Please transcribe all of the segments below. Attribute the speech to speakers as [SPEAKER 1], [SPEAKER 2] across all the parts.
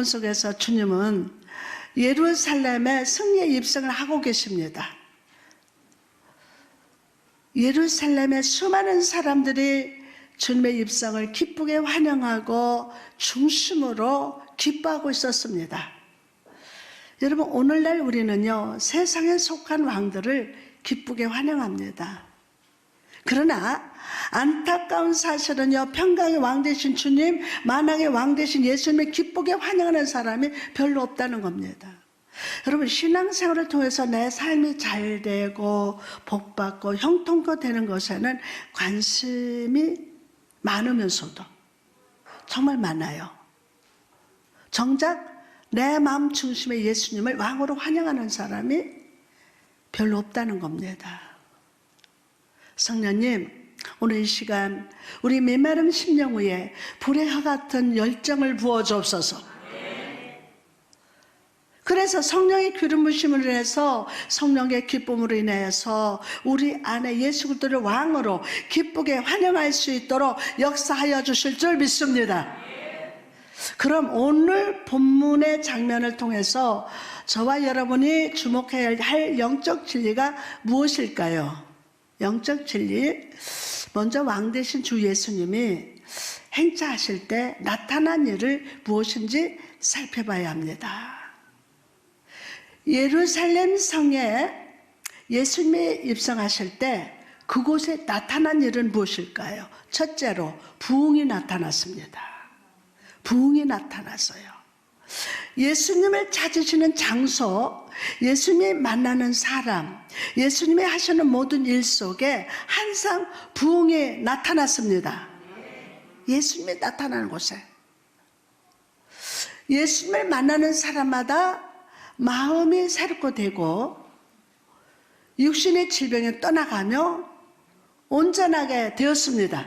[SPEAKER 1] 본문 속에서 주님은 예루살렘에 승리의 입성을 하고 계십니다. 예루살렘의 수많은 사람들이 주님의 입성을 기쁘게 환영하고 중심으로 기뻐하고 있었습니다. 여러분, 오늘날 우리는요, 세상에 속한 왕들을 기쁘게 환영합니다. 그러나 안타까운 사실은요, 평강의 왕 되신 주님, 만왕의 왕 되신 예수님을 기쁘게 환영하는 사람이 별로 없다는 겁니다. 여러분, 신앙생활을 통해서 내 삶이 잘 되고, 복 받고, 형통코 되는 것에는 관심이 많으면서도 정말 많아요. 정작 내 마음 중심의 예수님을 왕으로 환영하는 사람이 별로 없다는 겁니다. 성령님, 오늘 이 시간 우리 메마름 심령 위에 불의 화 같은 열정을 부어 주옵소서. 그래서 성령의 기름 부심으로 인해서 성령의 기쁨으로 인해서 우리 안에 예수 그리스도를 왕으로 기쁘게 환영할 수 있도록 역사하여 주실 줄 믿습니다. 그럼 오늘 본문의 장면을 통해서 저와 여러분이 주목해야 할 영적 진리가 무엇일까요? 영적 진리. 먼저 왕 되신 주 예수님이 행차하실 때 나타난 일을 무엇인지 살펴봐야 합니다. 예루살렘 성에 예수님이 입성하실 때 그곳에 나타난 일은 무엇일까요? 첫째로 부흥이 나타났습니다. 부흥이 나타났어요. 예수님을 찾으시는 장소, 예수님이 만나는 사람, 예수님이 하시는 모든 일 속에 항상 부흥이 나타났습니다. 예수님이 나타나는 곳에. 예수님을 만나는 사람마다 마음이 새롭고 되고 육신의 질병에 떠나가며 온전하게 되었습니다.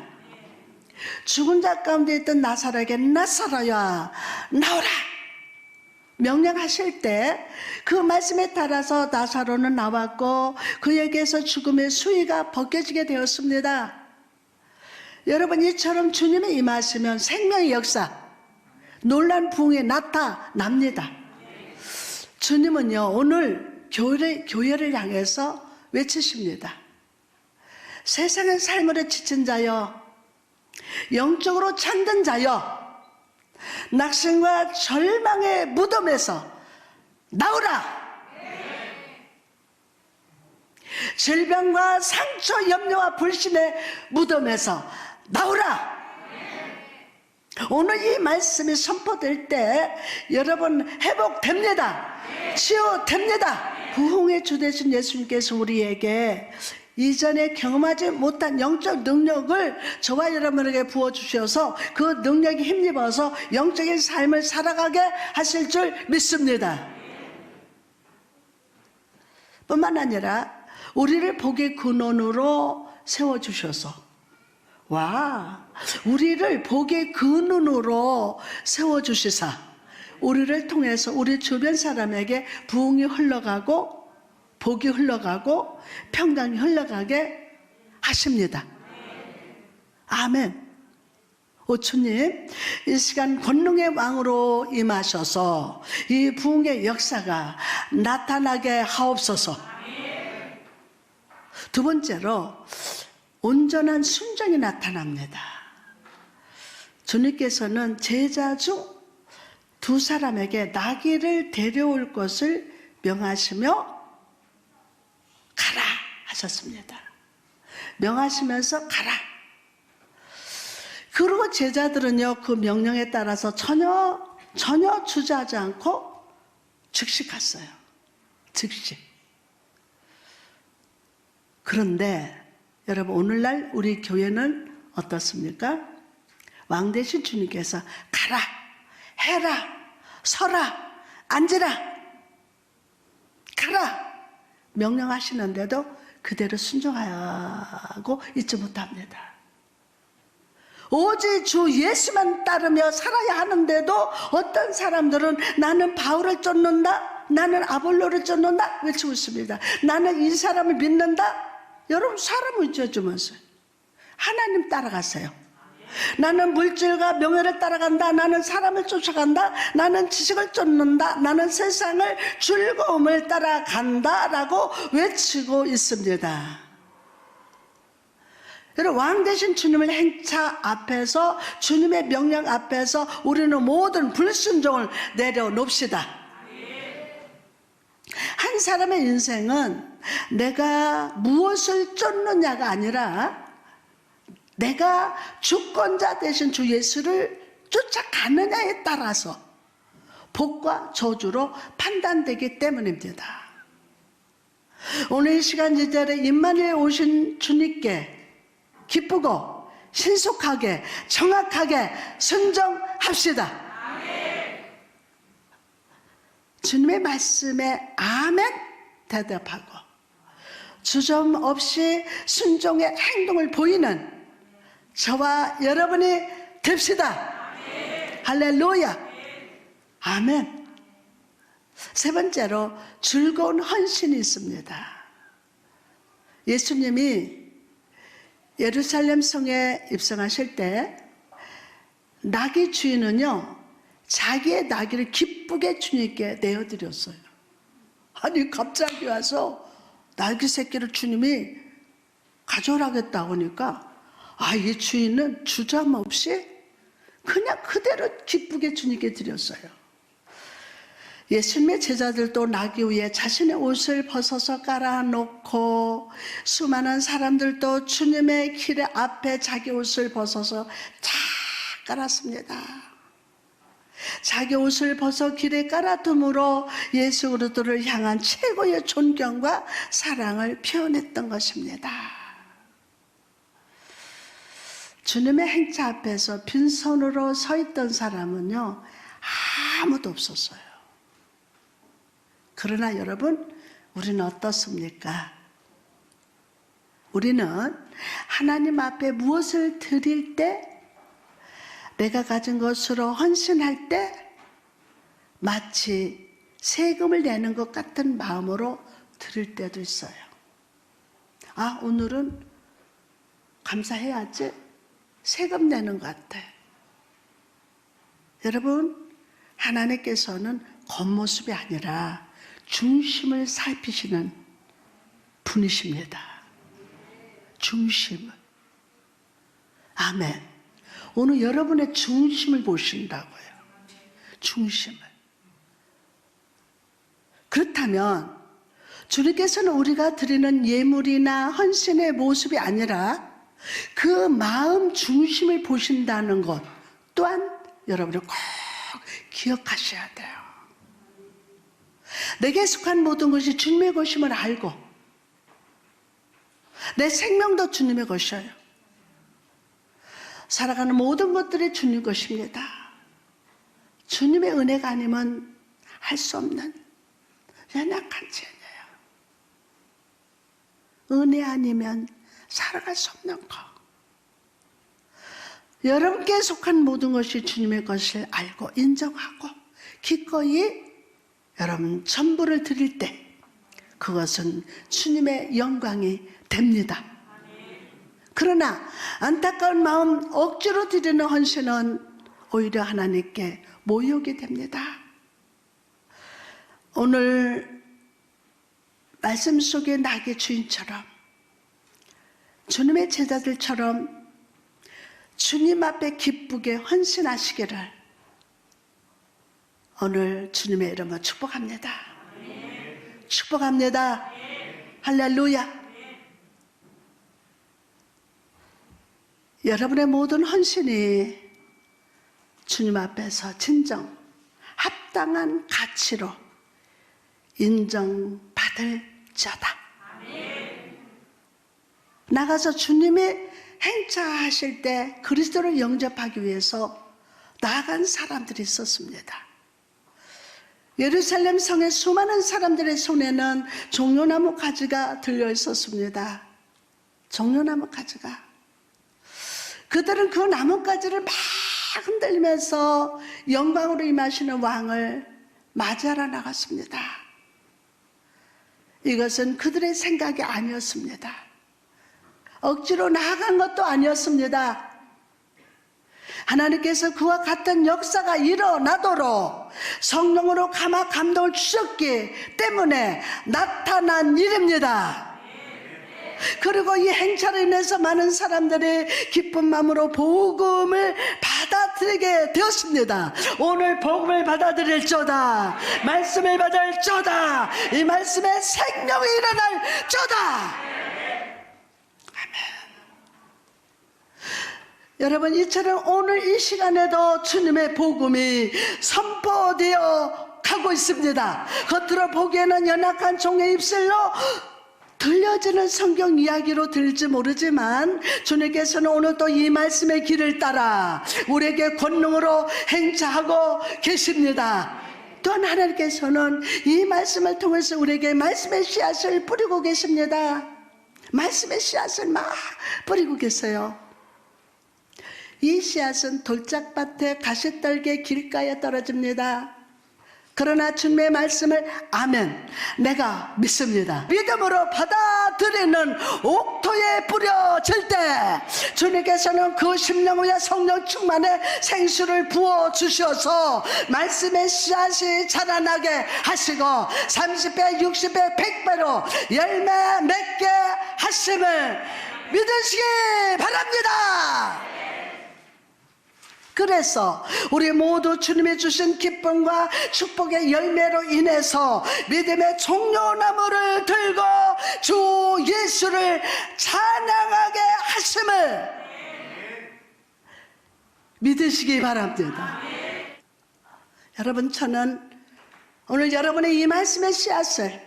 [SPEAKER 1] 죽은 자 가운데 있던 나사로에게 나사로야 나오라 명령하실 때 그 말씀에 따라서 나사로는 나왔고 그에게서 죽음의 수위가 벗겨지게 되었습니다. 여러분 이처럼 주님이 임하시면 생명의 역사 놀란 부흥에 나타납니다. 주님은요 오늘 교회, 교회를 향해서 외치십니다. 세상의 삶으로 지친 자여 영적으로 잠든 자여 낙심과 절망의 무덤에서 나오라. 질병과 상처 염려와 불신의 무덤에서 나오라. 오늘 이 말씀이 선포될 때 여러분 회복됩니다. 치유됩니다. 부흥의 주 되신 예수님께서 우리에게 이전에 경험하지 못한 영적 능력을 저와 여러분에게 부어주셔서 그 능력이 힘입어서 영적인 삶을 살아가게 하실 줄 믿습니다. 뿐만 아니라 우리를 복의 근원으로 세워주셔서 와 우리를 복의 근원으로 세워주시사 우리를 통해서 우리 주변 사람에게 부흥이 흘러가고 복이 흘러가고 평강이 흘러가게 하십니다. 아멘. 오추님, 이 시간 권능의 왕으로 임하셔서 이 부흥의 역사가 나타나게 하옵소서. 두 번째로 온전한 순종이 나타납니다. 주님께서는 제자 중 두 사람에게 나귀를 데려올 것을 명하시며 하셨습니다. 명하시면서 가라. 그리고 제자들은요, 그 명령에 따라서 전혀, 전혀 주저하지 않고 즉시 갔어요. 즉시. 그런데 여러분, 오늘날 우리 교회는 어떻습니까? 왕 대신 주님께서 가라, 해라, 서라, 앉으라, 가라. 명령하시는데도 그대로 순종하고 있지 못합니다. 오직 주 예수만 따르며 살아야 하는데도 어떤 사람들은 나는 바울을 쫓는다, 나는 아볼로를 쫓는다 외치고 있습니다. 나는 이 사람을 믿는다. 여러분 사람을 쫓으면서 하나님 따라가세요. 나는 물질과 명예를 따라간다. 나는 사람을 쫓아간다. 나는 지식을 쫓는다. 나는 세상을 즐거움을 따라간다. 라고 외치고 있습니다. 여러분, 왕 대신 주님의 행차 앞에서, 주님의 명령 앞에서 우리는 모든 불순종을 내려놓읍시다. 한 사람의 인생은 내가 무엇을 쫓느냐가 아니라 내가 주권자 되신 주 예수를 쫓아가느냐에 따라서 복과 저주로 판단되기 때문입니다. 오늘 이 시간 이 자리에 임마누에 오신 주님께 기쁘고 신속하게 정확하게 순종합시다. 주님의 말씀에 아멘 대답하고 주점 없이 순종의 행동을 보이는 저와 여러분이 됩시다. 할렐루야. 아멘. 세 번째로 즐거운 헌신이 있습니다. 예수님이 예루살렘 성에 입성하실 때 나귀 주인은요 자기의 나귀를 기쁘게 주님께 내어드렸어요. 아니 갑자기 와서 나귀 새끼를 주님이 가져라겠다고 하니까 아이 주인은 주저함 없이 그냥 그대로 기쁘게 주님께 드렸어요. 예수님의 제자들도 나귀 위에 자신의 옷을 벗어서 깔아놓고 수많은 사람들도 주님의 길 앞에 자기 옷을 벗어서 다 깔았습니다. 자기 옷을 벗어 길에 깔아둠으로 예수 그리스도를 향한 최고의 존경과 사랑을 표현했던 것입니다. 주님의 행차 앞에서 빈손으로 서 있던 사람은요 아무도 없었어요. 그러나 여러분, 우리는 어떻습니까? 우리는 하나님 앞에 무엇을 드릴 때, 내가 가진 것으로 헌신할 때, 마치 세금을 내는 것 같은 마음으로 드릴 때도 있어요. 아, 오늘은 감사해야지. 세금 내는 것 같아. 여러분, 하나님께서는 겉모습이 아니라 중심을 살피시는 분이십니다. 중심을. 아멘. 오늘 여러분의 중심을 보신다고요. 중심을. 그렇다면 주님께서는 우리가 드리는 예물이나 헌신의 모습이 아니라 그 마음 중심을 보신다는 것 또한 여러분이 꼭 기억하셔야 돼요. 내게 속한 모든 것이 주님의 것임을 알고 내 생명도 주님의 것이에요. 살아가는 모든 것들이 주님 것입니다. 주님의 은혜가 아니면 할 수 없는 연약한 죄예요. 은혜 아니면 살아갈 수 없는 것. 여러분께 속한 모든 것이 주님의 것을 알고 인정하고 기꺼이 여러분 전부를 드릴 때 그것은 주님의 영광이 됩니다. 그러나 안타까운 마음 억지로 드리는 헌신은 오히려 하나님께 모욕이 됩니다. 오늘 말씀 속에 낙의 주인처럼 주님의 제자들처럼 주님 앞에 기쁘게 헌신하시기를 오늘 주님의 이름으로 축복합니다. 축복합니다. 할렐루야. 여러분의 모든 헌신이 주님 앞에서 진정 합당한 가치로 인정받을 자다. 나가서 주님의 행차하실 때 그리스도를 영접하기 위해서 나아간 사람들이 있었습니다. 예루살렘 성의 수많은 사람들의 손에는 종려나무 가지가 들려 있었습니다. 종려나무 가지가. 그들은 그 나뭇가지를 막 흔들면서 영광으로 임하시는 왕을 맞이하러 나갔습니다. 이것은 그들의 생각이 아니었습니다. 억지로 나아간 것도 아니었습니다. 하나님께서 그와 같은 역사가 일어나도록 성령으로 감화 감동을 주셨기 때문에 나타난 일입니다. 그리고 이 행차로 인해서 많은 사람들이 기쁜 마음으로 복음을 받아들이게 되었습니다. 오늘 복음을 받아들일 조다. 말씀을 받을 조다. 이 말씀에 생명이 일어날 조다. 여러분 이처럼 오늘 이 시간에도 주님의 복음이 선포되어 가고 있습니다. 겉으로 보기에는 연약한 종의 입술로 들려지는 성경 이야기로 들지 모르지만 주님께서는 오늘 또이 말씀의 길을 따라 우리에게 권능으로 행차하고 계십니다. 또한 하나님께서는 이 말씀을 통해서 우리에게 말씀의 씨앗을 뿌리고 계십니다. 말씀의 씨앗을 막 뿌리고 계세요. 이 씨앗은 돌짝밭에 가시떨게 길가에 떨어집니다. 그러나 주님의 말씀을 아멘 내가 믿습니다. 믿음으로 받아들이는 옥토에 뿌려질 때 주님께서는 그 심령 위에 성령 충만의 생수를 부어 주셔서 말씀의 씨앗이 자라나게 하시고 30배, 60배, 100배로 열매 맺게 하심을 믿으시기 바랍니다. 그래서 우리 모두 주님이 주신 기쁨과 축복의 열매로 인해서 믿음의 종려나무를 들고 주 예수를 찬양하게 하심을 믿으시기 바랍니다. 여러분 저는 오늘 여러분의 이 말씀의 씨앗을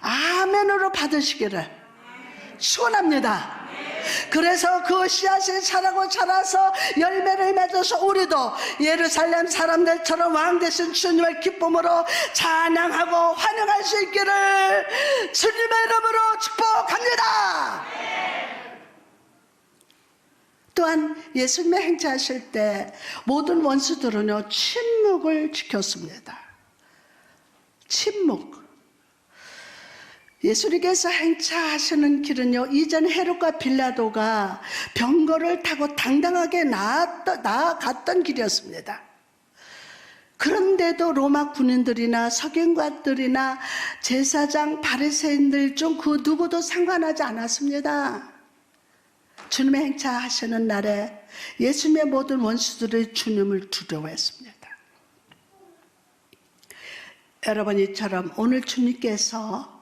[SPEAKER 1] 아멘으로 받으시기를 축원합니다. 그래서 그 씨앗이 자라고 자라서 열매를 맺어서 우리도 예루살렘 사람들처럼 왕 되신 주님을 기쁨으로 찬양하고 환영할 수 있기를 주님의 이름으로 축복합니다. 또한 예수님의 행차하실 때 모든 원수들은요 침묵을 지켰습니다. 침묵. 예수님께서 행차하시는 길은요, 이전 헤롯과 빌라도가 병거를 타고 당당하게 나았던, 나아갔던 길이었습니다. 그런데도 로마 군인들이나 석인관들이나 제사장 바리새인들 중 그 누구도 상관하지 않았습니다. 주님의 행차하시는 날에 예수님의 모든 원수들이 주님을 두려워했습니다. 여러분 이처럼 오늘 주님께서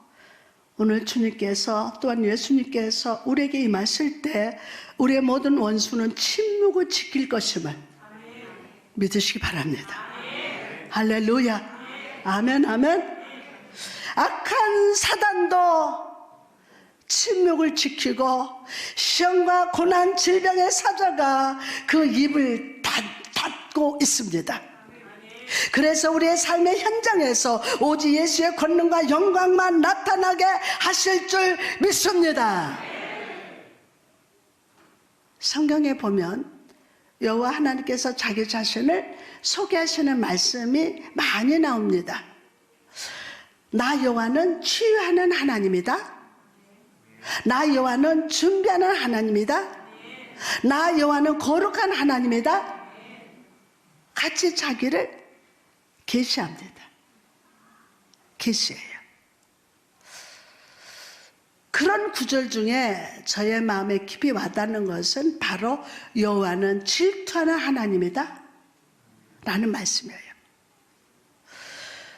[SPEAKER 1] 오늘 주님께서 또한 예수님께서 우리에게 임하실 때 우리의 모든 원수는 침묵을 지킬 것임을 믿으시기 바랍니다. 할렐루야. 아멘, 아멘. 악한 사단도 침묵을 지키고 시험과 고난, 질병의 사자가 그 입을 닫, 닫고 있습니다. 그래서 우리의 삶의 현장에서 오직 예수의 권능과 영광만 나타나게 하실 줄 믿습니다. 성경에 보면 여호와 하나님께서 자기 자신을 소개하시는 말씀이 많이 나옵니다. 나 여호와는 치유하는 하나님이다. 나 여호와는 준비하는 하나님이다. 나 여호와는 거룩한 하나님이다. 같이 자기를 계시합니다. 계시예요. 그런 구절 중에 저의 마음에 깊이 와닿는 것은 바로 여호와는 질투하는 하나님이다. 라는 말씀이에요.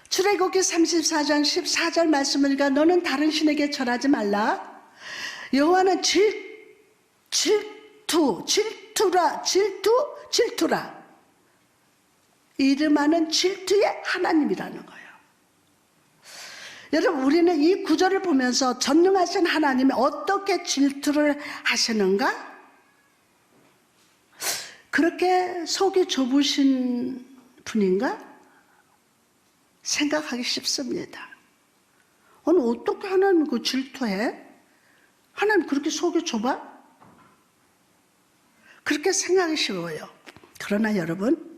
[SPEAKER 1] 출애굽기 34장 14절 말씀이니까 너는 다른 신에게 절하지 말라. 여호와는 질, 질투, 질투라, 질투, 질투라. 이름하는 질투의 하나님이라는 거예요. 여러분, 우리는 이 구절을 보면서 전능하신 하나님이 어떻게 질투를 하시는가? 그렇게 속이 좁으신 분인가? 생각하기 쉽습니다. 아니, 어떻게 하나님 그 질투해? 하나님 그렇게 속이 좁아? 그렇게 생각이 쉬워요. 그러나 여러분,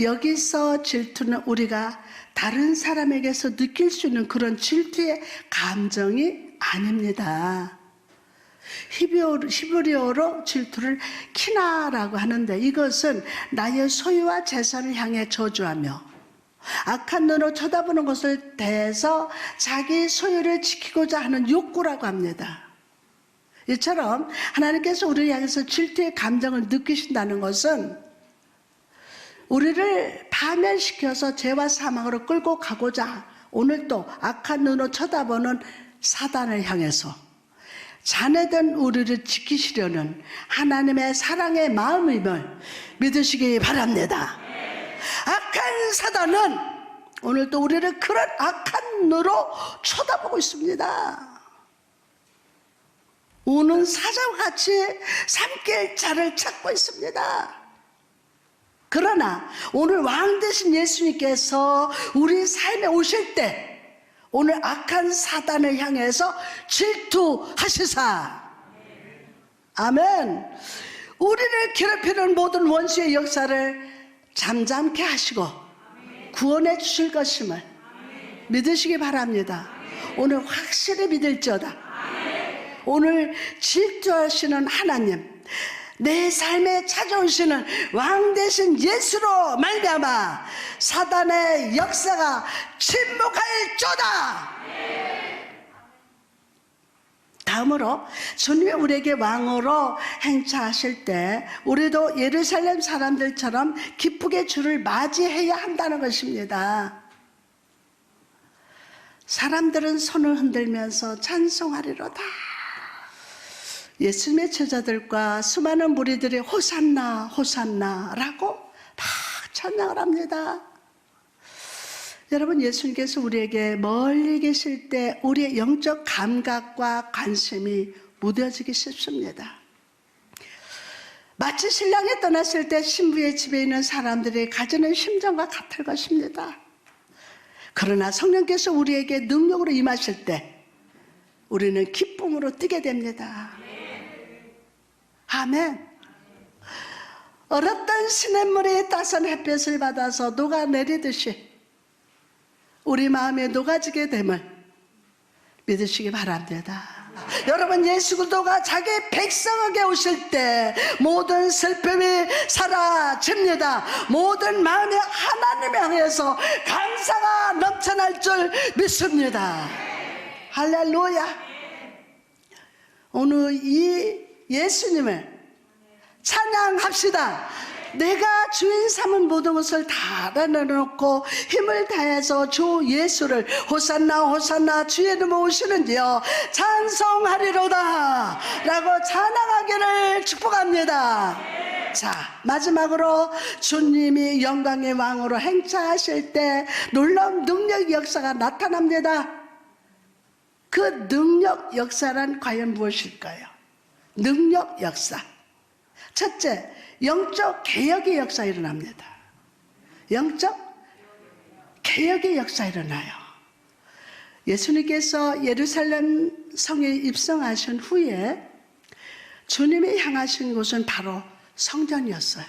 [SPEAKER 1] 여기서 질투는 우리가 다른 사람에게서 느낄 수 있는 그런 질투의 감정이 아닙니다. 히브리어로, 질투를 키나라고 하는데 이것은 나의 소유와 재산을 향해 저주하며 악한 눈으로 쳐다보는 것을 대해서 자기 소유를 지키고자 하는 욕구라고 합니다. 이처럼 하나님께서 우리를 향해서 질투의 감정을 느끼신다는 것은 우리를 파멸시켜서 죄와 사망으로 끌고 가고자 오늘 또 악한 눈으로 쳐다보는 사단을 향해서 자네된 우리를 지키시려는 하나님의 사랑의 마음임을 믿으시기 바랍니다. 악한 사단은 오늘 또 우리를 그런 악한 눈으로 쳐다보고 있습니다. 우는 사자와 같이 삼킬 자를 찾고 있습니다. 그러나 오늘 왕 되신 예수님께서 우리 삶에 오실 때 오늘 악한 사단을 향해서 질투하시사. 아멘. 우리를 괴롭히는 모든 원수의 역사를 잠잠케 하시고 구원해 주실 것임을 믿으시기 바랍니다. 오늘 확실히 믿을지어다. 오늘 질투하시는 하나님 내 삶에 찾아오시는 왕 되신 예수로 말미암아 사단의 역사가 침묵할조다. 다음으로 주님이 우리에게 왕으로 행차하실 때 우리도 예루살렘 사람들처럼 기쁘게 주를 맞이해야 한다는 것입니다. 사람들은 손을 흔들면서 찬송하리로다. 예수님의 제자들과 수많은 무리들이 호산나 호산나라고 막 찬양을 합니다. 여러분 예수님께서 우리에게 멀리 계실 때 우리의 영적 감각과 관심이 무뎌지기 쉽습니다. 마치 신랑이 떠났을 때 신부의 집에 있는 사람들이 가지는 심정과 같을 것입니다. 그러나 성령께서 우리에게 능력으로 임하실 때 우리는 기쁨으로 뛰게 됩니다. 아멘. 얼었던 시냇물이 따선 햇볕을 받아서 녹아내리듯이 우리 마음에 녹아지게 됨을 믿으시기 바랍니다. 여러분 예수 그리스도가 자기 백성에게 오실 때 모든 슬픔이 사라집니다. 모든 마음이 하나님 향해서 감사가 넘쳐날 줄 믿습니다. 할렐루야. 오늘 이 예수님을 찬양합시다. 내가 주인 삼은 모든 것을 다 내려놓고 힘을 다해서 주 예수를 호산나 호산나 주의 이름 오시는지요 찬송하리로다 라고 찬양하기를 축복합니다 자 마지막으로 주님이 영광의 왕으로 행차하실 때 놀라운 능력 역사가 나타납니다 그 능력 역사란 과연 무엇일까요? 능력 역사 첫째 영적 개혁의 역사 일어납니다. 영적 개혁의 역사 일어나요. 예수님께서 예루살렘 성에 입성하신 후에 주님이 향하신 곳은 바로 성전이었어요.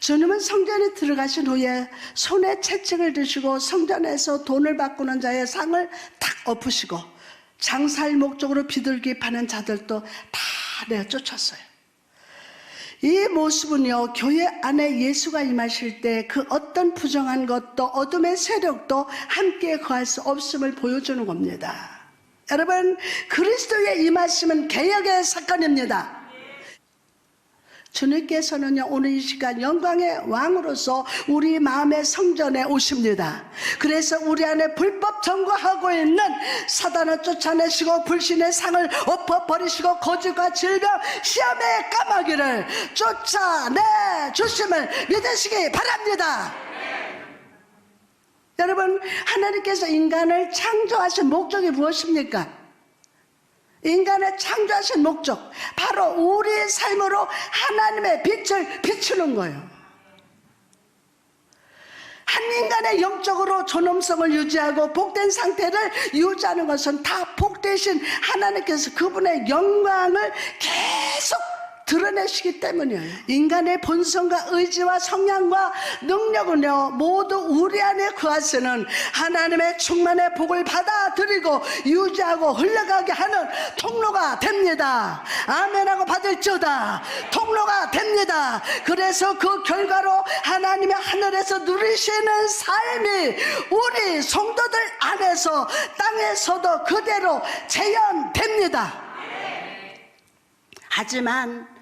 [SPEAKER 1] 주님은 성전에 들어가신 후에 손에 채찍을 드시고 성전에서 돈을 바꾸는 자의 상을 탁 엎으시고 장사할 목적으로 비둘기 파는 자들도 다 내어 쫓았어요. 이 모습은요, 교회 안에 예수가 임하실 때 그 어떤 부정한 것도 어둠의 세력도 함께 거할 수 없음을 보여주는 겁니다. 여러분, 그리스도의 임하심은 개혁의 사건입니다. 주님께서는요, 오늘 이 시간 영광의 왕으로서 우리 마음의 성전에 오십니다. 그래서 우리 안에 불법 점거하고 있는 사단을 쫓아내시고 불신의 상을 엎어버리시고 거짓과 질병, 시험의 까마귀를 쫓아내 주심을 믿으시기 바랍니다. 여러분, 하나님께서 인간을 창조하신 목적이 무엇입니까? 인간을 창조하신 목적, 바로 우리의 삶으로 하나님의 빛을 비추는 거예요. 한 인간의 영적으로 존엄성을 유지하고 복된 상태를 유지하는 것은 다 복되신 하나님께서 그분의 영광을 계속 드러내시기 때문이에요. 인간의 본성과 의지와 성향과 능력은요, 모두 우리 안에 거하시는 하나님의 충만의 복을 받아들이고 유지하고 흘러가게 하는 통로가 됩니다. 아멘하고 받을지어다. 통로가 됩니다. 그래서 그 결과로 하나님의 하늘에서 누리시는 삶이 우리 성도들 안에서 땅에서도 그대로 재현됩니다. 하지만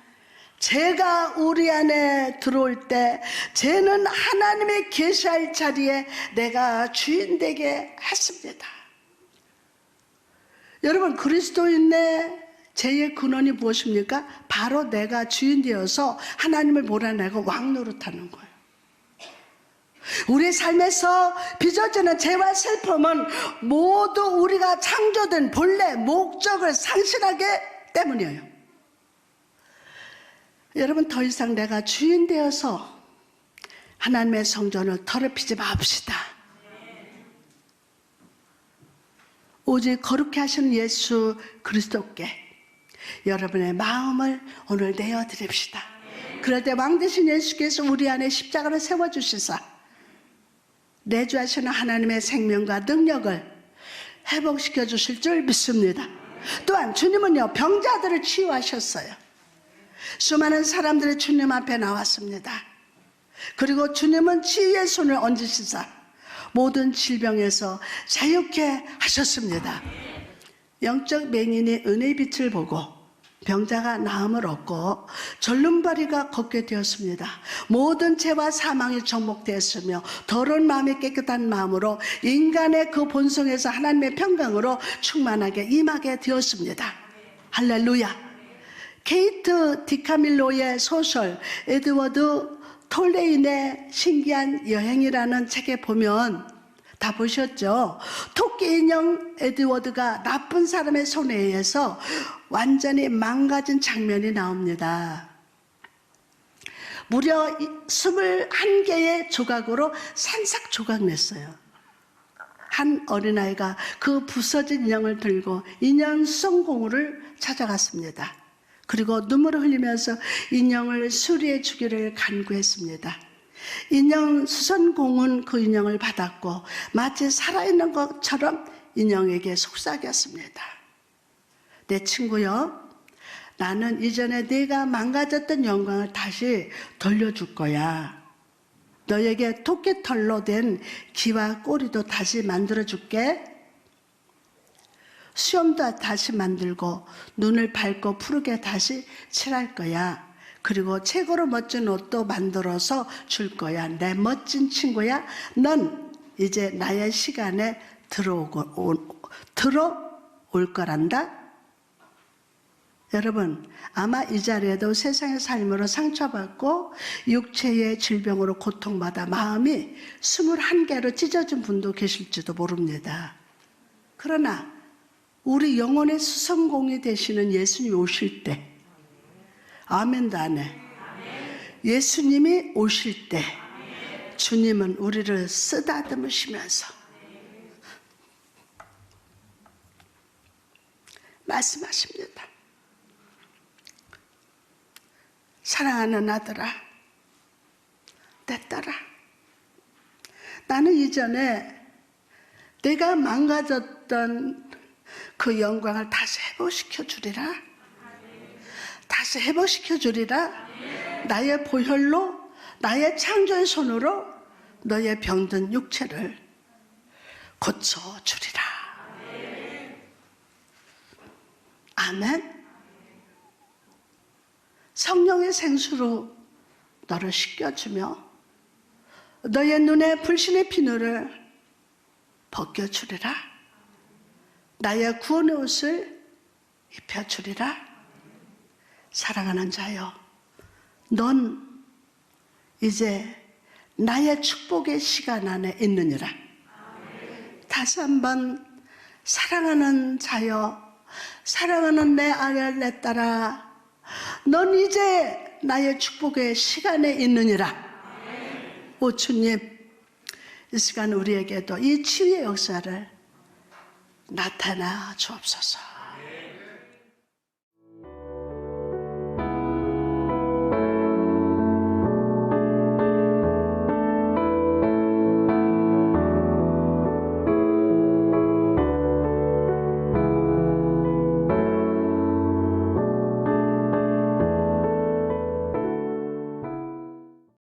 [SPEAKER 1] 제가 우리 안에 들어올 때 쟤는 하나님의 계시할 자리에 내가 주인 되게 했습니다. 여러분 그리스도인의 죄의 근원이 무엇입니까? 바로 내가 주인 되어서 하나님을 몰아내고 왕 노릇하는 거예요. 우리 삶에서 빚어지는 죄와 슬픔은 모두 우리가 창조된 본래 목적을 상실하기 때문이에요. 여러분 더 이상 내가 주인 되어서 하나님의 성전을 더럽히지 맙시다. 오직 거룩해 하시는 예수 그리스도께 여러분의 마음을 오늘 내어 드립시다. 그럴 때왕 되신 예수께서 우리 안에 십자가를 세워 주시사 내주하시는 하나님의 생명과 능력을 회복시켜 주실 줄 믿습니다. 또한 주님은요 병자들을 치유하셨어요. 수많은 사람들이 주님 앞에 나왔습니다. 그리고 주님은 치유의 손을 얹으시사 모든 질병에서 자유케 하셨습니다. 영적 맹인이 은혜의 빛을 보고 병자가 나음을 얻고 절름발이가 걷게 되었습니다. 모든 죄와 사망이 정복되었으며 더러운 마음이 깨끗한 마음으로 인간의 그 본성에서 하나님의 평강으로 충만하게 임하게 되었습니다. 할렐루야. 케이트 디카밀로의 소설 에드워드 톨레인의 신기한 여행이라는 책에 보면 다 보셨죠? 토끼 인형 에드워드가 나쁜 사람의 손에 의해서 완전히 망가진 장면이 나옵니다. 무려 21개의 조각으로 산삭 조각 냈어요. 한 어린아이가 그 부서진 인형을 들고 인형 수성공을 찾아갔습니다. 그리고 눈물을 흘리면서 인형을 수리해 주기를 간구했습니다. 인형 수선공은 그 인형을 받았고 마치 살아있는 것처럼 인형에게 속삭였습니다. 내 친구여, 나는 이전에 네가 망가졌던 영광을 다시 돌려줄 거야. 너에게 토끼털로 된 귀와 꼬리도 다시 만들어줄게. 수염도 다시 만들고 눈을 밝고 푸르게 다시 칠할 거야. 그리고 최고로 멋진 옷도 만들어서 줄 거야. 내 멋진 친구야. 넌 이제 나의 시간에 들어오고 오, 들어올 거란다. 여러분, 아마 이 자리에도 세상의 삶으로 상처받고 육체의 질병으로 고통받아 마음이 21개로 찢어진 분도 계실지도 모릅니다. 그러나 우리 영혼의 수성공이 되시는 예수님이 오실 때, 아멘도 안 해. 예수님이 오실 때, 주님은 우리를 쓰다듬으시면서 말씀하십니다. 사랑하는 아들아, 내 딸아, 나는 이전에 내가 망가졌던 그 영광을 다시 회복시켜 주리라. 다시 회복시켜 주리라. 나의 보혈로, 나의 창조의 손으로 너의 병든 육체를 고쳐 주리라. 아멘. 성령의 생수로 너를 씻겨주며 너의 눈에 불신의 비누를 벗겨주리라. 나의 구원의 옷을 입혀주리라. 사랑하는 자여, 넌 이제 나의 축복의 시간 안에 있느니라. 다시 한번 사랑하는 자여, 사랑하는 내 아들 내 딸아, 넌 이제 나의 축복의 시간에 있느니라. 오 주님, 이 시간 우리에게도 이 치유의 역사를 나타나 주옵소서.